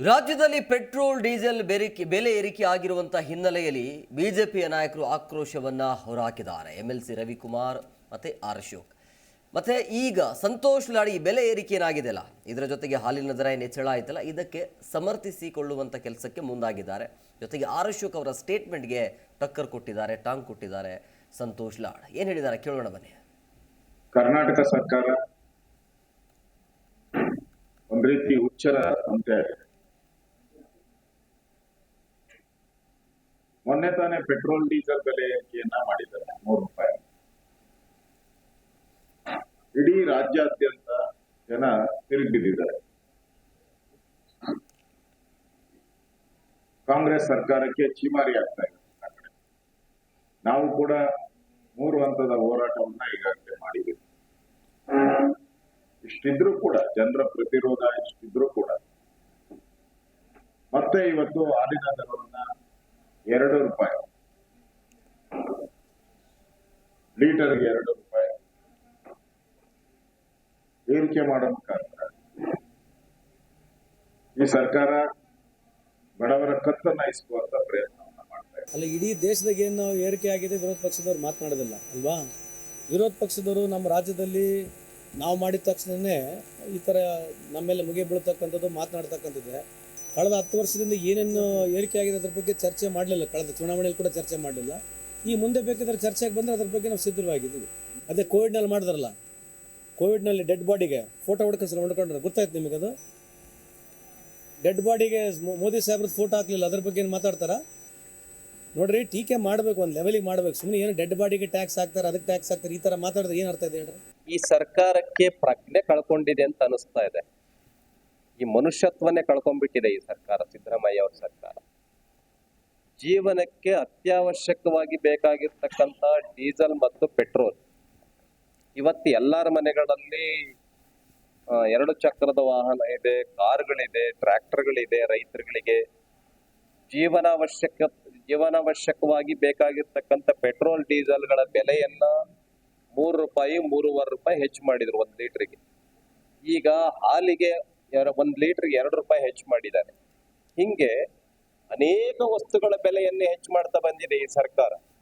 ರಾಜ್ಯದಲ್ಲಿ petrol, diesel ಬೆರಿಕೆ ಬೆಲೆ ಏರಿಕೆ ಆಗಿರುವಂತಹ ಹಿನ್ನೆಲೆಯಲ್ಲಿ ಬಿಜೆಪಿಯ ನಾಯಕರು ಆಕ್ರೋಶವನ್ನ ಹೊರಹಾಕಿದ್ದಾರೆ ಎಂ ಎಲ್ ಸಿ ರವಿಕುಮಾರ್ ಮತ್ತೆ ಆರ್ ಅಶೋಕ್ ಮತ್ತೆ ಈಗ ಸಂತೋಷ್ ಲಾಡಿ ಬೆಲೆ ಏರಿಕೆ ಏನಾಗಿದೆಯಲ್ಲ ಇದರ ಜೊತೆಗೆ ಹಾಲಿನ ದರ ಏನು ಹೆಚ್ಚಳ ಆಯ್ತಲ್ಲ? ಇದಕ್ಕೆ ಸಮರ್ಥಿಸಿಕೊಳ್ಳುವಂತ ಕೆಲಸಕ್ಕೆ ಮುಂದಾಗಿದ್ದಾರೆ. ಜೊತೆಗೆ ಆರ್ ಅಶೋಕ್ ಅವರ ಸ್ಟೇಟ್ಮೆಂಟ್ಗೆ ಟಕ್ಕರ್ ಕೊಟ್ಟಿದ್ದಾರೆ, ಟಾಂಗ್ ಕೊಟ್ಟಿದ್ದಾರೆ ಸಂತೋಷ್ ಲಾಡ್. ಏನು ಹೇಳಿದ್ದಾರೆ? ಕೇಳೋಣ ಬನ್ನಿ. ಕರ್ನಾಟಕ ಸರ್ಕಾರ ಒಂದ್ ರೀತಿ ಹುಚ್ಚರ ಸಂತೆ ಮೊನ್ನೆ ತಾನೇ ಪೆಟ್ರೋಲ್, ಡೀಸೆಲ್ ಬೆಲೆ ಏರಿಕೆಯನ್ನ ಮಾಡಿದ್ದಾರೆ? ಮೂರು ರೂಪಾಯಿ. ಇಡೀ ರಾಜ್ಯಾದ್ಯಂತ ಜನ ತಿರುಗಿಬಿದ್ದಿದ್ದಾರೆ. ಕಾಂಗ್ರೆಸ್ ಸರ್ಕಾರಕ್ಕೆ ಚೀಮಾರಿ ಆಗ್ತಾ ಇದೆ. ನಾವು ಕೂಡ ಮೂರು ಹಂತದ ಹೋರಾಟವನ್ನ ಈಗಾಗಲೇ ಮಾಡಿದ್ದೀವಿ. ಇಷ್ಟಿದ್ರೂ ಕೂಡ, ಜನರ ಪ್ರತಿರೋಧ ಇಷ್ಟಿದ್ರು ಕೂಡ. ಮತ್ತೆ ಇವತ್ತು ಹಾಲಿನ ದರವನ್ನ ಎರಡು ರೂಪಾಯಿ. ಲೀಟರ್ಗೆ ಎರಡು ರೂಪಾಯಿ. ಏರಿಕೆ ಮಾಡೋ ಮುಖಾಂತರ. ಈ ಸರ್ಕಾರ ಬಡವರ ಕತ್ತನ್ನ ಇಸುವಂತ ಪ್ರಯತ್ನವನ್ನ ಮಾಡ್ತಾ ಇದೆ. ಅಲ್ಲ ಇಡೀ ದೇಶದಾಗ ಏನು ಏರಿಕೆ ಆಗಿದೆ ವಿರೋಧ ಪಕ್ಷದವ್ರು ಮಾತನಾಡೋದಿಲ್ಲ, ಅಲ್ವಾ? ವಿರೋಧ ಪಕ್ಷದವರು ನಮ್ಮ ರಾಜ್ಯದಲ್ಲಿ ನಾವು ಮಾಡಿದ ತಕ್ಷಣನೇ ಈ ಥರ ನಮ್ಮೆಲ್ಲ ಮುಗಿ ಬೀಳ್ತಕ್ಕಂಥದ್ದು ಮಾತನಾಡ್ತಕ್ಕಂಥದ್ದೆ. ಕಳೆದ ಹತ್ತು ವರ್ಷದಿಂದ ಏನೇನು ಏರಿಕೆ ಆಗಿದೆ ಅದ್ರ ಬಗ್ಗೆ ಚರ್ಚೆ ಮಾಡಲಿಲ್ಲ. ಕಳೆದ ಚುನಾವಣೆಯಲ್ಲಿ ಕೂಡ ಚರ್ಚೆ ಮಾಡಲಿಲ್ಲ. ಈ ಮುಂದೆ ಬೇಕಿದ್ರೆ ಚರ್ಚೆಗೆ ಬಂದರೆ ಅದ್ರ ಬಗ್ಗೆ ನಾವು ಸಿದ್ಧವಾಗಿದ್ದೀವಿ ಅದೇ ಕೋವಿಡ್ನಲ್ಲಿ ಮಾಡಿದ್ರಲ್ಲ, ಕೋವಿಡ್ನಲ್ಲಿ ಡೆಡ್ ಬಾಡಿಗೆ ಫೋಟೋ ಹೊಡ್ಕೊಂಡು ಹೊಡ್ಕೊಂಡ್ರೆ. ಗೊತ್ತಾಯ್ತು ಅದು? ಡೆಡ್ ಬಾಡಿಗೆ ಮೋದಿ ಸಾಹೇಬ್ರದ್ದು ಫೋಟೋ ಹಾಕಲಿಲ್ಲ, ಅದ್ರ ಬಗ್ಗೆ ಏನು ಮಾತಾಡ್ತಾರಾ? ನೋಡ್ರಿ, ಟೀಕೆ ಮಾಡಬೇಕು, ಒಂದು ಲೆವೆಲಿಗೆ ಮಾಡಬೇಕು. ಸುಮ್ಮನೆ ಏನು ಡೆಡ್ ಬಾಡಿಗೆ ಟ್ಯಾಕ್ಸ್ ಹಾಕ್ತಾರೆ, ಅದಕ್ಕೆ ಟ್ಯಾಕ್ಸ್ ಹಾಕ್ತಾರೆ, ಈ ತರ ಮಾತಾಡಿದ್ರೆ ಏನು ಅರ್ಥ ಇದೆ ಹೇಳ್ರಿ? ಈ ಸರ್ಕಾರಕ್ಕೆ ಪ್ರಜ್ಞೆ ಕಳ್ಕೊಂಡಿದೆ ಅಂತ ಅನಿಸ್ತಾ ಇದೆ. ಈ ಮನುಷ್ಯತ್ವನೇ ಕಳ್ಕೊಂಡ್ಬಿಟ್ಟಿದೆ ಈ ಸರ್ಕಾರ, ಸಿದ್ದರಾಮಯ್ಯ ಅವ್ರ ಸರ್ಕಾರ. ಜೀವನಕ್ಕೆ ಅತ್ಯವಶ್ಯಕವಾಗಿ ಬೇಕಾಗಿರ್ತಕ್ಕಂಥ ಡೀಸೆಲ್ ಮತ್ತು ಪೆಟ್ರೋಲ್. ಇವತ್ತು ಎಲ್ಲರ ಮನೆಗಳಲ್ಲಿ ಎರಡು ಚಕ್ರದ ವಾಹನ ಇದೆ, ಕಾರುಗಳಿದೆ, ಟ್ರ್ಯಾಕ್ಟರ್ಗಳಿದೆ ರೈತರುಗಳಿಗೆ. ಜೀವನಾವಶ್ಯಕ, ಜೀವನಾವಶ್ಯಕವಾಗಿ ಬೇಕಾಗಿರ್ತಕ್ಕಂಥ ಪೆಟ್ರೋಲ್, ಡೀಸೆಲ್ಗಳ ಬೆಲೆಯನ್ನ ಮೂರು ರೂಪಾಯಿ, ಮೂರುವರೆ ರೂಪಾಯಿ ಹೆಚ್ಚು ಮಾಡಿದ್ರು ಒಂದು ಲೀಟ್ರಿಗೆ. ಈಗ ಹಾಲಿಗೆ ಒಂದ್ ಲೀಟರ್ ಎರಡು ರೂಪಾಯಿ ಹೆಚ್ಚು ಮಾಡಿದ್ದಾರೆ. ಹಿಂಗೆ ಅನೇಕ ವಸ್ತುಗಳ ಬೆಲೆಯನ್ನೇ ಹೆಚ್ಚು ಮಾಡ್ತಾ ಬಂದಿದೆ ಈ ಸರ್ಕಾರ.